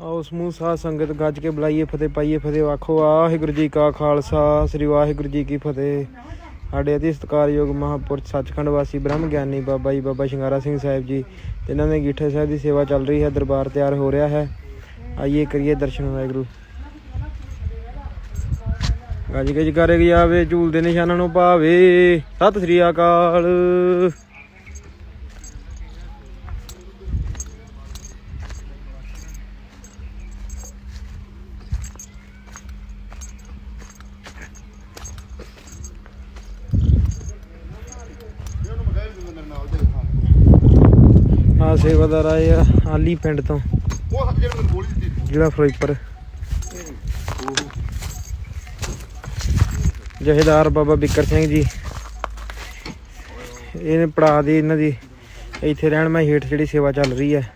ਆਓ ਸਮੂਹ ਸਾਧ ਸੰਗਤ ਗੱਜ ਕੇ ਬੁਲਾਈਏ ਫਤਿਹ ਪਾਈਏ, ਫਤਿਹ ਆਖੋ। ਵਾਹਿਗੁਰੂ ਜੀ ਕਾ ਖਾਲਸਾ, ਸ੍ਰੀ ਵਾਹਿਗੁਰੂ ਜੀ ਕੀ ਫਤਿਹ। ਸਾਡੇ ਅਤੀ ਸਤਿਕਾਰਯੋਗ ਮਹਾਂਪੁਰਖ ਸੱਚਖੰਡ ਵਾਸੀ ਬ੍ਰਹਮ ਗਿਆਨੀ ਬਾਬਾ ਜੀ, ਬਾਬਾ ਸ਼ਿੰਗਾਰਾ ਸਿੰਘ ਸਾਹਿਬ ਜੀ ਇਹਨਾਂ ਦੇ ਗੀਠੇ ਸਾਹਿਬ ਦੀ ਸੇਵਾ ਚੱਲ ਰਹੀ ਹੈ, ਦਰਬਾਰ ਤਿਆਰ ਹੋ ਰਿਹਾ ਹੈ। ਆਈਏ ਕਰੀਏ ਦਰਸ਼ਨ, ਵਾਹਿਗੁਰੂ। ਗੱਜ ਕੇ ਜਕਾਰੇ ਕੀ ਆਵੇ ਝੂਲਦੇ ਨਿਸ਼ਾਨਾਂ ਨੂੰ ਪਾਵੇ। ਸਤਿ ਸ੍ਰੀ ਅਕਾਲ। ਆ ਸੇਵਾਦਾਰ ਆਏ ਆ ਆਲੀ ਪਿੰਡ ਤੋਂ। ਉਹ ਜਿਹੜਾ ਫਿਰੋਜ਼ਪੁਰ। ਜਹੇਦਾਰ ਬਾਬਾ ਬਿੱਕਰ ਸਿੰਘ ਜੀ। ਇਹਨੇ ਪੜਾ ਦੀ ਇਹਨਾਂ ਦੀ। ਇੱਥੇ ਰਹਿਣ ਮੈਂ ਹੇਠ ਜਿਹੜੀ ਸੇਵਾ ਚੱਲ ਰਹੀ ਹੈ।